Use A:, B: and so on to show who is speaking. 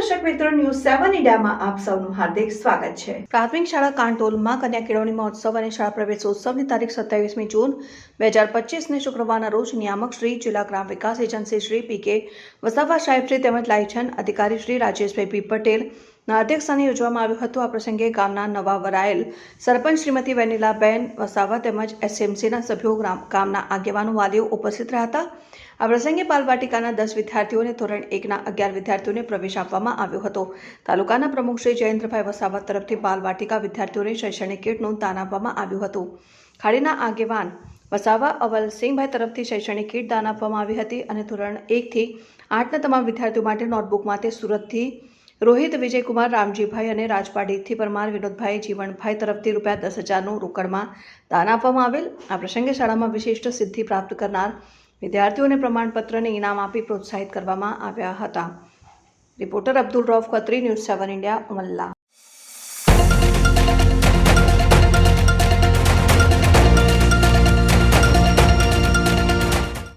A: News સેવન ઇન્ડિયામાં આપ સૌનું હાર્દિક સ્વાગત છે. પ્રાથમિક શાળા કાંટોલમાં કન્યા કેળવણી મહોત્સવ અને શાળા પ્રવેશોત્સવની તારીખ સત્યાવીસમી જૂન, બે હજાર પચીસને શુક્રવારના રોજ નિયામક શ્રી જિલ્લા ગ્રામ વિકાસ એજન્સી શ્રી પી કે વસાવા સાહેબ શ્રી તેમજ લાયછન અધિકારી શ્રી રાજેશભાઈ પી પટેલ ના અધ્યક્ષસ્થાને યોજવામાં આવ્યું હતું. આ પ્રસંગે ગામના નવા વરાયેલ સરપંચ શ્રીમતી વેનિલાબેન વસાવા તેમજ એસએમસીના સભ્યો ગામના આગેવાનો વાલીઓ ઉપસ્થિત રહ્યા હતા. આ પ્રસંગે બાલવાટિકાના દસ વિદ્યાર્થીઓને ધોરણ એકના અગિયાર વિદ્યાર્થીઓને પ્રવેશ આપવામાં આવ્યો હતો. તાલુકાના પ્રમુખ શ્રી જયેન્દ્રભાઈ વસાવા તરફથી બાલવાટિકા વિદ્યાર્થીઓને શૈક્ષણિક કીટનું દાન આપવામાં આવ્યું હતું. ખાડીના આગેવાન વસાવા અવલસિંહભાઈ તરફથી શૈક્ષણિક કીટ દાન આપવામાં આવી હતી અને ધોરણ એકથી આઠના તમામ વિદ્યાર્થીઓ માટે નોટબુક માટે સુરતથી રોહિત, વિજયકુમાર, રામજીભાઈ અને રાજપાડીથી પરમાર વિનોદભાઈ જીવણભાઈ તરફથી રૂપિયા દસ હજારનું રોકડમાં દાન આપવામાં આવેલ. આ પ્રસંગે શાળામાં વિશિષ્ટ સિદ્ધિ પ્રાપ્ત કરનાર વિદ્યાર્થીઓને પ્રમાણપત્રને ઇનામ આપી પ્રોત્સાહિત કરવામાં આવ્યા હતા. Reporter Abdul Rauf, Khatri, news seven India, Umalla.